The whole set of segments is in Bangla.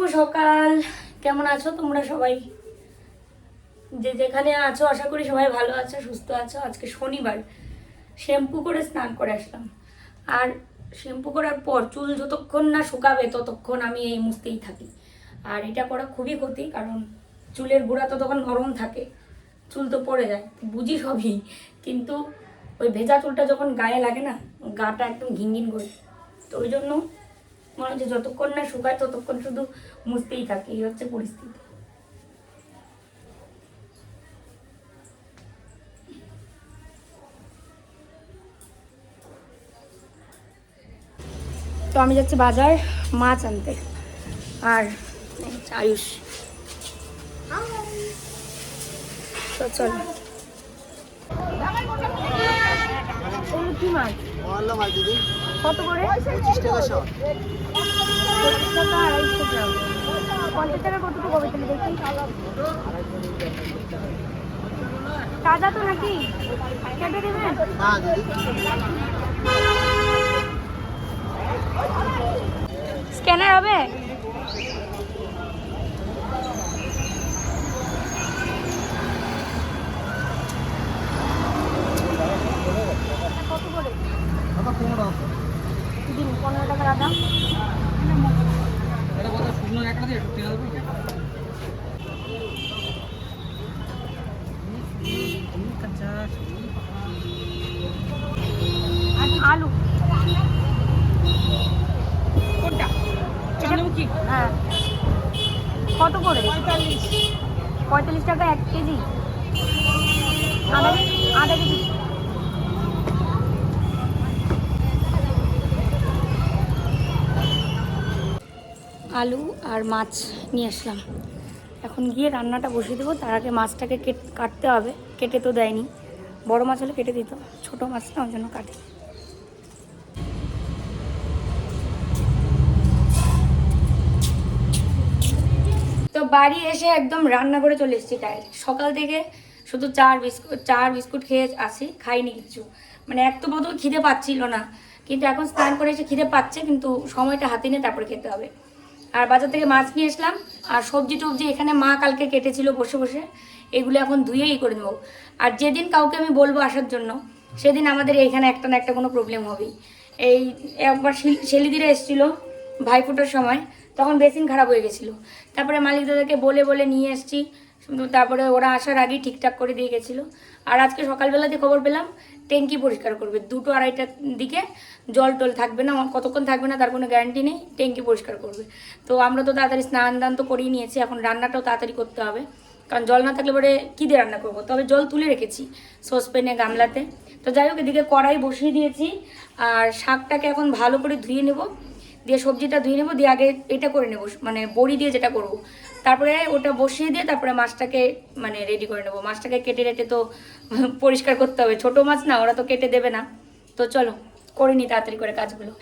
শুভ সকাল। কেমন আছো তোমরা সবাই? যে যেখানে আছো, আশা করি সবাই ভালো আছো, সুস্থ আছো। আজকে শনিবার। শ্যাম্পু করে স্নান করে আসলাম। আর শ্যাম্পু করার পর চুল যতক্ষণ না শুকাবে ততক্ষণ আমি এই মুছতেই থাকি। আর এটা করা খুবই ক্ষতি, কারণ চুলের গোড়া তো তখন নরম থাকে। চুল তো পড়ে যায়, বুঝি সবই। কিন্তু ওই ভেজা চুলটা যখন গায়ে লাগে না, গাটা একদম ঘিনঘিন করে। তো ওই জন্য মনে হচ্ছে যতক্ষণ না শুকায় ততক্ষণ শুধু মুছতেই থাকে, এই হচ্ছে পরিস্থিতি। তো আমি যাচ্ছি বাজার মাছ আনতে। আর আয়ুষ। তো চল। কি মাছ? কত করে পঁচিশ টাকা শো পঁচিশ টাকা আড়াইশো গ্রাম পঞ্চাশ টাকা কতটুকু হবে দেখি? তাজা তো নাকি? কেটে দেবেন স্ক্যানার হবে কত করে দাদা পনেরো দিন পনেরো টাকা দাদা এটা কত শুকনো একটা দিয়ে সত্যি দেবো আলু কোনটা চন্দ্রমুখী হ্যাঁ। কত করে? পঁয়তাল্লিশ। পঁয়তাল্লিশ টাকা এক কেজি। আধা কেজি আধা কেজি। আলু আর মাছ নিয়ে আসলাম। এখন গিয়ে রান্নাটা বসিয়ে দেবো। তার আগে মাছটাকে কেট- কাটতে হবে। কেটে তো দেয়নি। বড় মাছ হলে কেটে দিত ছোট মাছ না ওই জন্য কাটে। বাড়ি এসে একদম রান্না করে চলে এসেছি ডাইরেক্ট সকাল থেকে শুধু চার বিস্কুট চার বিস্কুট খেয়ে আসি, খাইনি কিছু। মানে এক তো প্রথমে খিদে পাচ্ছিল না। কিন্তু এখন স্নান করে এসে খিদে পাচ্ছে, কিন্তু সময়টা হাতে নিয়ে তারপরে খেতে হবে। আর বাজার থেকে মাছ নিয়ে আসলাম, আর সবজি টবজি এখানে মা কালকে কেটেছিল বসে বসে। এগুলো এখন ধুয়েই করে নেব। আর যেদিন কাউকে আমি বলব আসার জন্য, সেদিন আমাদের এখানে একটা না একটা কোনো প্রবলেম হবেই। এই একবার শিল- শেলিদিরা এসেছিল ভাইফোঁটার সময়। তখন বেসিন খারাপ হয়ে গেছিল। তারপরে মালিক দাদাকে বলে বলে নিয়ে এসেছি তারপরে ওরা আসার আগেই ঠিকঠাক করে দিয়ে গেছিল। আর আজকে সকালবেলাতে খবর পেলাম, ট্যাঙ্কি পরিষ্কার করবে। দুটো আড়াইটার দিকে জল টল থাকবে না, কতক্ষণ থাকবে না তার কোনো গ্যারান্টি নেই, ট্যাঙ্কি পরিষ্কার করবে। তো আমরা তো তাড়াতাড়ি স্নান দান তো করিয়ে নিয়েছি, এখন রান্নাটাও তাড়াতাড়ি করতে হবে। কারণ জল না থাকলে পরে কী দিয়ে রান্না করব? তবে জল তুলে রেখেছি সসপ্যানে, গামলাতে। তো যাই হোক, এদিকে কড়াই বসিয়ে দিয়েছি, আর শাকটাকে এখন ভালো করে ধুয়ে নেব। দিয়ে সবজিটা ধুয়ে নেব, দিয়ে আগে এটা করে নেব মানে বড়ি দিয়ে যেটা করব। তারপরে ওটা বসিয়ে দিয়ে তারপরে মাছটাকে মানে রেডি করে নেব। মাছটাকে কেটে রেটে তো পরিষ্কার করতে হবে। ছোট মাছ না, ওরা তো কেটে দেবে না। তো চলো, করে নি তাড়াতাড়ি করে কাজগুলো।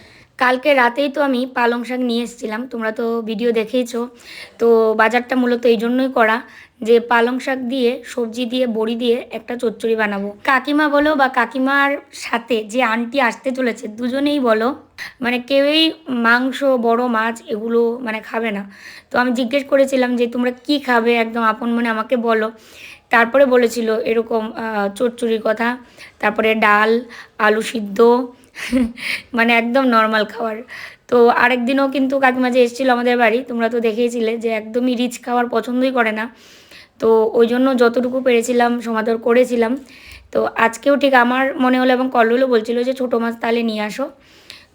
কালকে রাতেই তো আমি পালং শাক নিয়ে এসেছিলাম, তোমরা তো ভিডিও দেখেইছো। তো বাজারটা মূলত এই জন্যই করা যে পালং শাক দিয়ে, সবজি দিয়ে, বড়ি দিয়ে একটা চচ্চড়ি বানাবো। কাকিমা বলো বা কাকিমার সাথে যে আন্টি আসতে চলেছে, দুজনেই বলো মানে কেউই মাংস, বড় মাছ এগুলো মানে খাবে না। তো আমি জিজ্ঞেস করেছিলাম যে, তোমরা কি খাবে? একদম আপন মনে আমাকে বলো। তারপরে বলেছিল এরকম চচ্চড়ির কথা, তারপরে ডাল, আলু সিদ্ধ মানে একদম নর্মাল খাবার। তো আরেক দিনও কিন্তু কাকিমা যে এসেছিল আমাদের বাড়ি, তোমরা তো দেখেইছিলে যে একদমই রিচ খাবার পছন্দই করে না। তো ওই জন্য যতটুকু পেরেছিলাম, সমাদর করেছিলাম। তো আজকেও ঠিক আমার মনে হলো এবং কল্লোলও বলছিল যে ছোটো মাছ তাহলে নিয়ে আসো।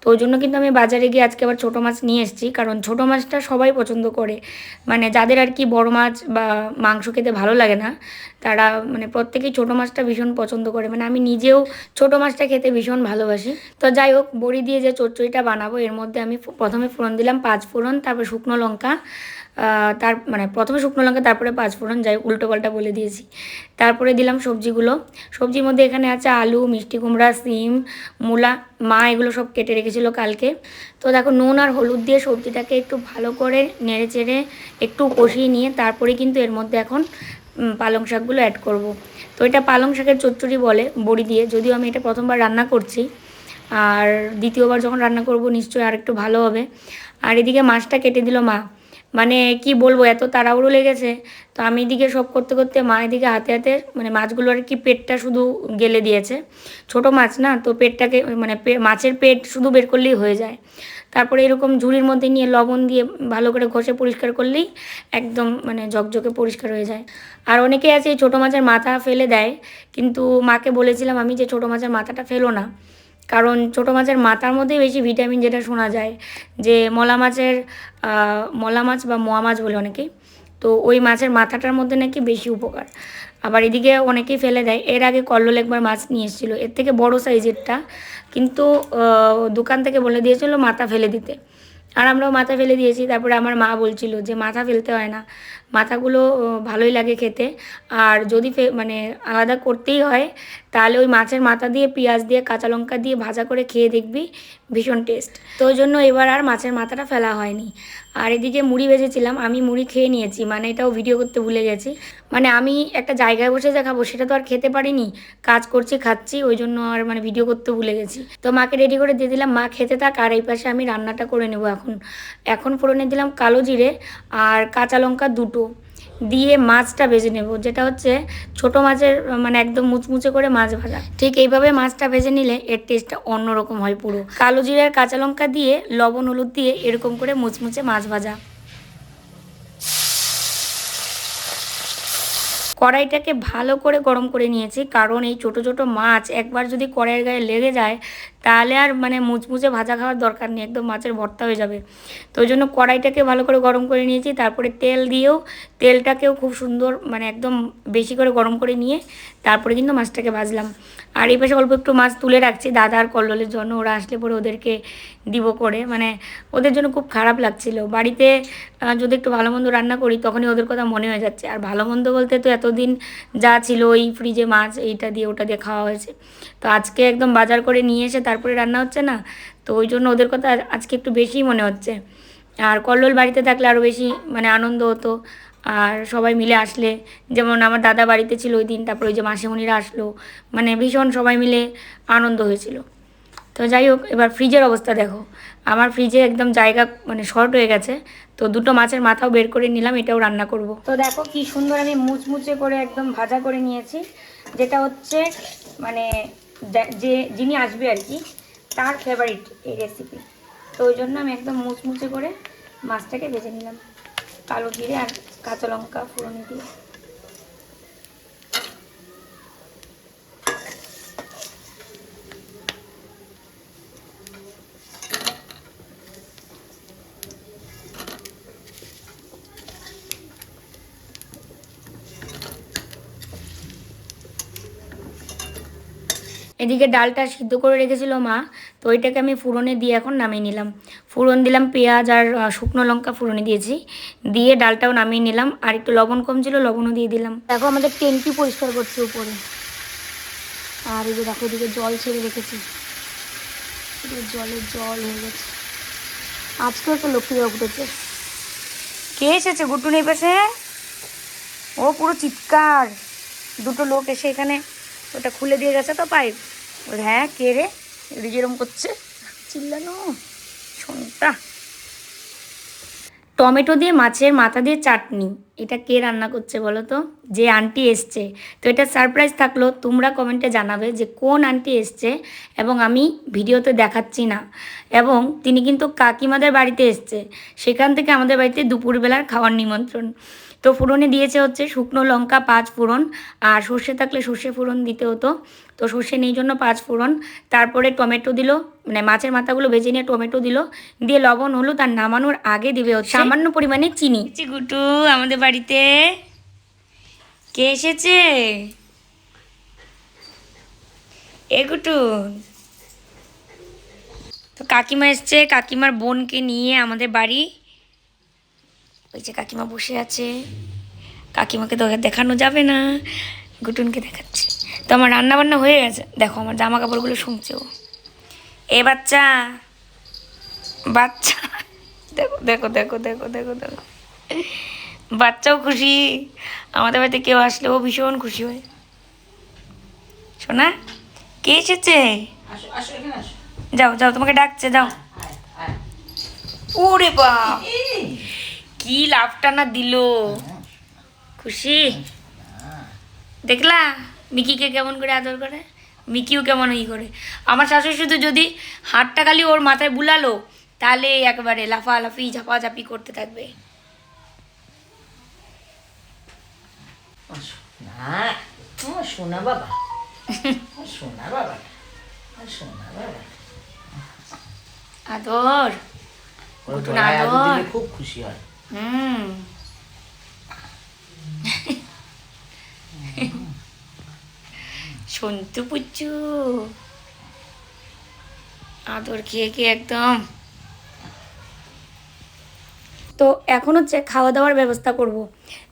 তো ওই জন্য কিন্তু আমি বাজারে গিয়ে আজকে আবার ছোটো মাছ নিয়ে এসেছি। কারণ ছোটো মাছটা সবাই পছন্দ করে। মানে যাদের আর কি বড় মাছ বা মাংস খেতে ভালো লাগে না, তারা মানে প্রত্যেকেই ছোটো মাছটা ভীষণ পছন্দ করে। মানে আমি নিজেও ছোটো মাছটা খেতে ভীষণ ভালোবাসি। তো যাই হোক, বড়ি দিয়ে যে চচ্চড়িটা বানাবো, এর মধ্যে আমি প্রথমে ফোড়ন দিলাম পাঁচ ফোড়ন, তারপর শুকনো লঙ্কা তার মানে প্রথমে শুকনো লঙ্কা, তারপরে পাঁচ ফোড়ন যাই উল্টো পাল্টা বলে দিয়েছি। তারপরে দিলাম সবজিগুলো। সবজির মধ্যে এখানে আছে আলু, মিষ্টি কুমড়া, সিম, মূলা, মা এগুলো সব কেটে রেখেছিল কালকে। তো দেখো, নুন আর হলুদ দিয়ে সবজিটাকে একটু ভালো করে নেড়ে চেড়ে একটু কষিয়ে নিয়ে তারপরে কিন্তু এর মধ্যে এখন পালং শাকগুলো অ্যাড করব। তো এটা পালং শাকের চচ্চড়ি বলে, বড়ি দিয়ে। যদিও আমি এটা প্রথমবার রান্না করছি, আর দ্বিতীয়বার যখন রান্না করব, নিশ্চয়ই আর একটু ভালো হবে। আর এদিকে মাছটা কেটে দিল মা। মানে কি বলব, এত তাড়াহুড়ো লেগেছে। তো আমি এদিকে সব করতে করতে মা এদিকে হাতে হাতে মানে মাছগুলো আর কি পেটটা শুধু গেলে দিয়েছে। ছোট মাছ না, তো পেটটাকে মানে মাছের পেট শুধু বের করলেই হয়ে যায়। তারপরে এরকম ঝুড়ির মধ্যে নিয়ে লবণ দিয়ে ভালো করে ঘষে পরিষ্কার করলেই একদম মানে ঝকঝকে পরিষ্কার হয়ে যায়। আর অনেকে আছে এই ছোটো মাছের মাথা ফেলে দেয়, কিন্তু মাকে বলেছিলাম আমি যে ছোটো মাছের মাথাটা ফেলো না। কারণ ছোটো মাছের মাথার মধ্যেই বেশি ভিটামিন যেটা শোনা যায়, যে মলা মাছের মলা মাছ বা মোয়া মাছ বলে অনেকেই, তো ওই মাছের মাথাটার মধ্যে নাকি বেশি উপকার। আবার এদিকে অনেকেই ফেলে দেয়, এর আগে কল্লোল একবার মাছ নিয়ে এসেছিল, এর থেকে বড় সাইজেরটা, কিন্তু দোকান থেকে বলে দিয়েছিল মাথা ফেলে দিতে। আর আমরাও মাথা ফেলে দিয়েছি, তারপরে আমার মা বলছিল যে মাথা ফেলতে হয় না মাথাগুলো ভালোই লাগে খেতে। আর যদি মানে আলাদা করতেই হয়, তাহলে ওই মাছের মাথা দিয়ে, পেঁয়াজ দিয়ে, কাঁচা লঙ্কা দিয়ে ভাজা করে খেয়ে দেখবি, ভীষণ টেস্ট তো ওই জন্য এবার আর মাছের মাথাটা ফেলা হয়নি। আর এদিকে মুড়ি ভেজেছিলাম, আমি মুড়ি খেয়ে নিয়েছি মানে এটাও ভিডিও করতে ভুলে গেছি। মানে আমি একটা জায়গায় বসে যা খাব, সেটা তো আর খেতে পারিনি, কাজ করছি, খাচ্ছি, ওই জন্য আর মানে ভিডিও করতে ভুলে গেছি। তো মাকে রেডি করে দিয়ে দিলাম, মা খেতে থাক, আর এই পাশে আমি রান্নাটা করে নেব এখন। এখন ফোড়নে দিলাম কালো জিরে আর কাঁচা লঙ্কা দুটো। দিয়ে মাছটা ভেজে নেব, যেটা হচ্ছে ছোট মাছের মানে একদম মুচমুচে করে মাছ ভাজা। ঠিক এইভাবে মাছটা ভেজে নিলে এর টেস্টটা অন্যরকম হয় পুরো। কালো জিরার কাঁচা লঙ্কা দিয়ে লবণ হলুদ দিয়ে এরকম করে মুচমুচে মাছ ভাজা। কড়াইটাকে ভালো করে গরম করে নিয়েছি। কারণ এই ছোট ছোট মাছ একবার যদি কড়াইয়ের গায়ে লেগে যায়, তাহলে আর মানে মুচমুচে ভাজা খাওয়ার দরকার নেই, একদম মাছের ভর্তা হয়ে যাবে। তো ওই জন্য কড়াইটাকে ভালো করে গরম করে নিয়েছি। তারপরে তেল দিয়েও, তেলটাকেও খুব সুন্দর মানে একদম বেশি করে গরম করে নিয়ে, তারপরে কিন্তু মাছটাকে ভাজলাম। আর এই পাশে অল্প একটু মাছ তুলে রাখছি। দাদা আর কল্লোলের জন্য। ওরা আসলে পরে ওদেরকে দিব করে। মানে ওদের জন্য খুব খারাপ লাগছিল। বাড়িতে যদি একটু ভালো মন্দ রান্না করি, তখনই ওদের কথা মনে হয়ে যাচ্ছে। আর ভালো মন্দ বলতে তো এতদিন যা ছিল ওই ফ্রিজে মাছ, এইটা দিয়ে ওটা দিয়ে খাওয়া হয়েছে। তো আজকে একদম বাজার করে নিয়ে এসে তারপরে রান্না হচ্ছে না। তো ওই জন্য ওদের কথা আজকে একটু বেশিই মনে হচ্ছে। আর কল্লোল বাড়িতে থাকলে আরও বেশি মানে আনন্দ হতো। আর সবাই মিলে আসলে, যেমন আমার দাদা বাড়িতে ছিল ওই দিন, তারপরে ওই যে মাসিমণিরা আসলো মানে ভীষণ সবাই মিলে আনন্দ হয়েছিল। তো যাই হোক, এবার ফ্রিজের অবস্থা দেখো। আমার ফ্রিজে একদম জায়গা মানে শর্ট হয়ে গেছে, তো দুটো মাছের মাথাও বের করে নিলাম, এটাও রান্না করব। তো দেখো কি সুন্দর আমি মুচমুচে করে একদম ভাজা করে নিয়েছি, যেটা হচ্ছে মানে যে যিনি আসবে আর কি, তার ফেভারিট এই রেসিপি তো ওই জন্য আমি একদম মুচমুচে করে মাছটাকে ভেজে নিলাম। কালো জিরে আর কাঁচা লঙ্কা ফোড়ন দিয়ে। এদিকে ডালটা সিদ্ধ করে রেখেছিল মা তো ওইটাকে আমি ফুরনে দিয়ে এখন নামিয়ে নিলাম। ফুরন দিলাম পেঁয়াজ আর শুকনো লঙ্কা ফুরনে দিয়েছি। দিয়ে ডালটাও নামিয়ে নিলাম। আর একটু লবণ কম ছিল লবণও দিয়ে দিলাম। দেখো আমাদের ট্যাঙ্কি পরিষ্কার করছে উপরে। আর এই যে দেখো এদিকে জল ছেড়ে রেখেছি। জলে জল হয়ে গেছে। আজকে তো লক্ষ্মী বাবু উঠেছে। কে এসেছে গুটুন এই পাশে? ও পুরো চিৎকার। দুটো লোক এসে এখানে ওটা খুলে দিয়ে গেছে তো পাইপ। হ্যাঁ কে রে? যেরম করছে? চিল্লানো, শোনটা। টমেটো দিয়ে মাছের মাথা দিয়ে চাটনি, এটা কে রান্না করছে বলো তো? যে আন্টি এসছে। তো এটা সারপ্রাইজ থাকল, তোমরা কমেন্টে জানাবে যে কোন আন্টি এসছে এবং আমি ভিডিওতে দেখাচ্ছি না। এবং তিনি কিন্তু কাকিমাদের বাড়িতে এসছে। সেখান থেকে আমাদের বাড়িতে দুপুরবেলার খাওয়ার নিমন্ত্রণ। তো ফোড়নে দিয়েছে হচ্ছে শুকনো লঙ্কা পাঁচ ফোড়ন আর সর্ষে থাকলে সর্ষে ফোড়ন দিতে হতো। তো সর্ষে নেই জন্য পাঁচ ফোড়ন। তারপরে টমেটো দিল মানে মাছের মাথাগুলো ভেজে নিয়ে টমেটো দিল। দিয়ে লবণ, হলুদ আর নামানোর আগে দিবে সামান্য পরিমাণে চিনি। গুটু, আমাদের বাড়িতে কে এসেছে? এ গুটু। তো কাকিমা এসছে, কাকিমার বোনকে নিয়ে আমাদের বাড়ি। ওই যে কাকিমা বসে আছে। কাকিমাকে তো দেখানো যাবে না। গুটুনকে দেখাচ্ছে। তো আমার রান্না বান্না হয়ে গেছে। দেখো আমার জামা কাপড়গুলো শুনছে ও। এ বাচ্চা বাচ্চা দেখো দেখো দেখো দেখো দেখো দেখো। বাচ্চাও খুশি। আমাদের বাড়িতে কেউ আসলে ও ভীষণ খুশি হয়। শোনা কে এসেছে? যাও যাও তোমাকে ডাকছে যাও। ওরে বাপ! কি লাভটা না দিল? খুশি? দেখলা? মিকিকে কেমন করে আদর করে? মিকিও কেমন ই করে? আমার শাশুড়ি শুধু যদি হাতটা খালি ওর মাথায় বুলালো তাহলে একবারে লাফালাফি ঝাপাঝাপি করতে থাকবে। সোনা বাবা। সোনা বাবা। সোনা বাবা। আদর। ওরা নতুন গলায় আদর আদর। খুব খুশি হয়। হুম। সন্তু পুচ্ছু আদর খেয়ে খেয়ে একদম। তো এখন হচ্ছে খাওয়া দাওয়ার ব্যবস্থা করব।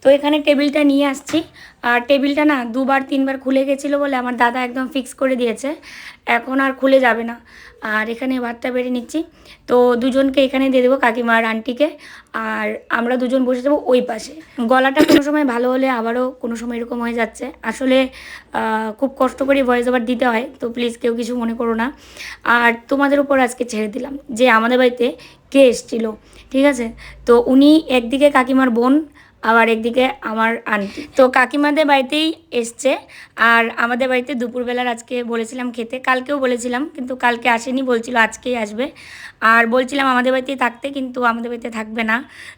তো এখানে টেবিলটা নিয়ে আসছি। আর টেবিলটা না দুবার, তিনবার খুলে গেছিল বলে আমার দাদা একদম ফিক্স করে দিয়েছে। এখন আর খুলে যাবে না। আর এখানে ভাতটা বেড়ে নিচ্ছি। তো দুজনকে এখানে দিয়ে দেবো কাকিমা আর আন্টিকে। আর আমরা দুজন বসে যাব ওই পাশে। গলাটা কোনো সময় ভালো হলে আবারও কোনো সময় এরকম হয়ে যাচ্ছে। আসলে খুব কষ্ট করে ভয়েস ওভার দিতে হয়, তো প্লিজ কেউ কিছু মনে করো না। আর তোমাদের উপর আজকে ছেড়ে দিলাম যে আমাদের বাড়িতে কে এসেছিল, ঠিক আছে? তো উনি একদিকে কাকিমার বোন আবার একদিকে আমার আন্টি। তো কাকিমাদের বাড়িতেই এসছে। আর আমাদের বাড়িতে দুপুরবেলার আজকে বলেছিলাম খেতে। কালকেও বলেছিলাম, কিন্তু কালকে আসেনি, বলছিল আজকেই আসবে। আর বলছিলাম আমাদের বাড়িতেই থাকতে, কিন্তু আমাদের বাড়িতে থাকবে না।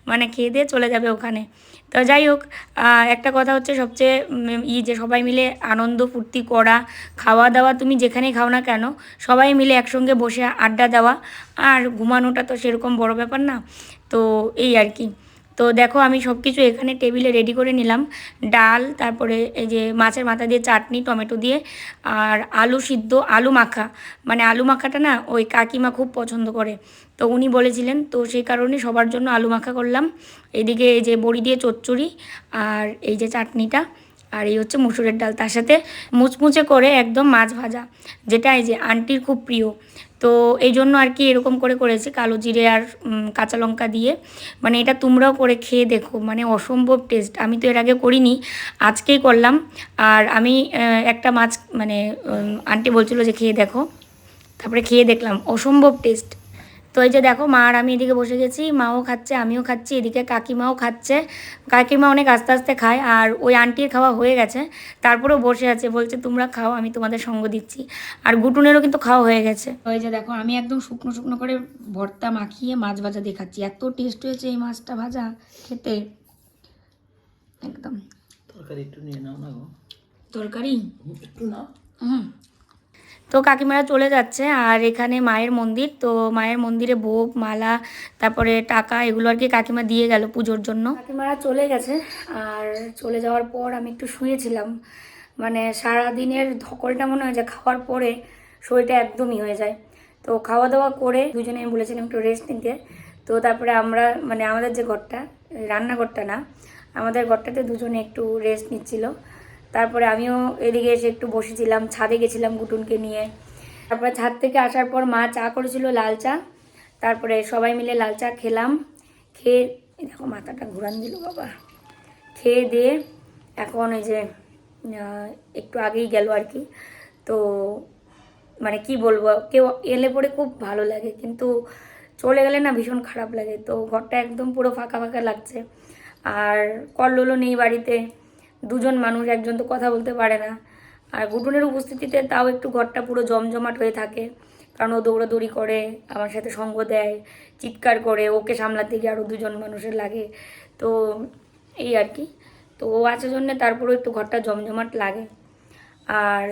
মানে খেয়ে দিয়ে চলে যাবে ওখানে। তো যাই হোক একটা কথা হচ্ছে সবচেয়ে ই যে সবাই মিলে আনন্দ, ফুর্তি করা খাওয়া দাওয়া তুমি যেখানেই খাও না কেন, সবাই মিলে একসঙ্গে বসে আড্ডা দেওয়া। আর ঘুমানোটা তো সেরকম বড় ব্যাপার না। তো এই আর কি। তো দেখো আমি সব কিছু এখানে টেবিলে রেডি করে নিলাম। ডাল, তারপরে এই যে মাছের মাথা দিয়ে চাটনি, টমেটো দিয়ে, আর আলু সিদ্ধ, আলু মাখা। মানে আলু মাখাটা না ওই কাকিমা খুব পছন্দ করে। তো উনি বলেছিলেন, তো সেই কারণে সবার জন্য আলু মাখা করলাম। এদিকে এই যে বড়ি দিয়ে চচ্চড়ি আর এই যে চাটনিটা, আর এই হচ্ছে মুসুরের ডাল। তার সাথে মুচমুচে করে একদম মাছ ভাজা, যেটা এই যে আন্টির খুব প্রিয়। তো এই জন্য আর কি এরকম করে করেছি কালো জিরে আর কাঁচা লঙ্কা দিয়ে। মানে এটা তোমরাও করে খেয়ে দেখো মানে অসম্ভব টেস্ট আমি তো এর আগে করিনি, আজকেই করলাম। আর আমি একটা মাছ মানে আন্টি বলছিল যে খেয়ে দেখো। তারপরে খেয়ে দেখলাম, অসম্ভব টেস্ট তো এই যে দেখো মা আর আমি এদিকে বসে গেছি মাও খাচ্ছে আমিও খাচ্ছি এদিকে কাকিমাও খাচ্ছে। কাকিমা অনেক আস্তে আস্তে খায় আর ওই আন্টির খাওয়া হয়ে গেছে। তারপরেও বসে আছে বলছে তোমরা খাও আমি তোমাদের সঙ্গ দিচ্ছি। আর গুটুনেরও কিন্তু খাওয়া হয়ে গেছে। ওই যে দেখো আমি একদম শুকনো শুকনো করে ভর্তা মাখিয়ে মাছ ভাজা দেখাচ্ছি এত টেস্ট হয়েছে এই মাছটা ভাজা খেতে। একদম। তরকারি একটু নিয়ে নাও না গো। তরকারি? একটু নাও। হুম। তো কাকিমারা চলে যাচ্ছে আর এখানে মায়ের মন্দির। তো মায়ের মন্দিরে ভোগ, মালা, তারপরে টাকা এগুলো আর কি কাকিমা দিয়ে গেল পুজোর জন্য। কাকিমারা চলে গেছে আর চলে যাওয়ার পর আমি একটু শুয়েছিলাম। মানে সারা দিনের ধকলটা মনে হয় যে খাওয়ার পরে শরীরটা একদমই হয়ে যায়। তো খাওয়া দাওয়া করে দুজনে আমি বলেছিলাম একটু রেস্ট নিতে। তো তারপরে আমরা মানে আমাদের যে ঘরটা, রান্নাঘরটা না, আমাদের ঘরটাতে দুজনে একটু রেস্ট নিচ্ছিল। তারপরে আমিও এদিকে এসে একটু বসেছিলাম, ছাদে গেছিলাম গুটুনকে নিয়ে। তারপরে ছাদ থেকে আসার পর মা চা করেছিল লাল চা। তারপরে সবাই মিলে লাল চা খেলাম। খেয়ে দেখো মাথাটা ঘুরান দিল বাবা। খেয়ে দিয়ে এখন এই যে একটু আগেই গেল আর কি। তো মানে কি বলব, কেউ এলে পরে খুব ভালো লাগে, কিন্তু চলে গেলে না ভীষণ খারাপ লাগে। তো ঘরটা একদম পুরো ফাঁকা ফাঁকা লাগছে। আর কল কল্লোলও নেই বাড়িতে। দুজন মানুষ, একজন তো কথা বলতে পারে না। আর গুটুনের উপস্থিতিতে তাও একটু ঘরটা পুরো জমজমাট হয়ে থাকে। কারণ ও দৌড়াদৌড়ি করে, আমার সাথে সঙ্গ দেয়, চিৎকার করে, ওকে সামলাতে গিয়ে আরও দুজন মানুষের লাগে। তো এই আর কি। তো ও আছে জন্যে তারপরেও একটু ঘরটা জমজমাট লাগে। আর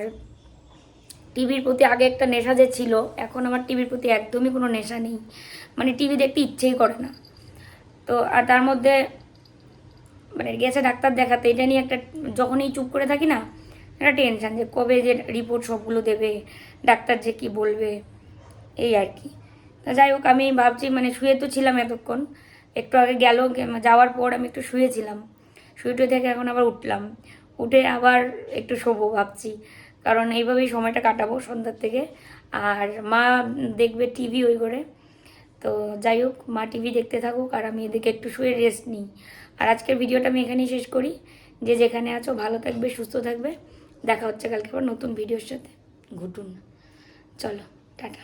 টিভির প্রতি আগে একটা নেশা যে ছিল, এখন আমার টিভির প্রতি একদমই কোনো নেশা নেই। মানে টিভি দেখতে ইচ্ছেই করে না। তো আর তার মধ্যে মানে গেছে ডাক্তার দেখাতে, এটা নিয়ে একটা যখনই চুপ করে থাকি না, একটা টেনশান যে কবে যে রিপোর্ট সবগুলো দেবে, ডাক্তার যে কি বলবে, এই আর কি। তা যাই হোক, আমি ভাবছি মানে শুয়ে তো ছিলাম এতক্ষণ, একটু আগে গেল, যাওয়ার পর আমি একটু শুয়েছিলাম। শুয়ে টুয়ে থেকে এখন আবার উঠলাম। উঠে আবার একটু শোবো ভাবছি, কারণ এইভাবেই সময়টা কাটাবো সন্ধ্যার থেকে। আর মা দেখবে টিভি ওই করে তো যাই হোক, মা টিভি দেখতে থাকুক, আর আমি এদিকে একটু শুয়ে রেস্ট নিই। আর আজকের ভিডিওটা আমি এখানেই শেষ করি। যে যেখানে আছো, ভালো থাকবে, সুস্থ থাকবে। দেখা হচ্ছে কালকে আবার নতুন ভিডিওর সাথে। ঘুটুন চলো, টাটা।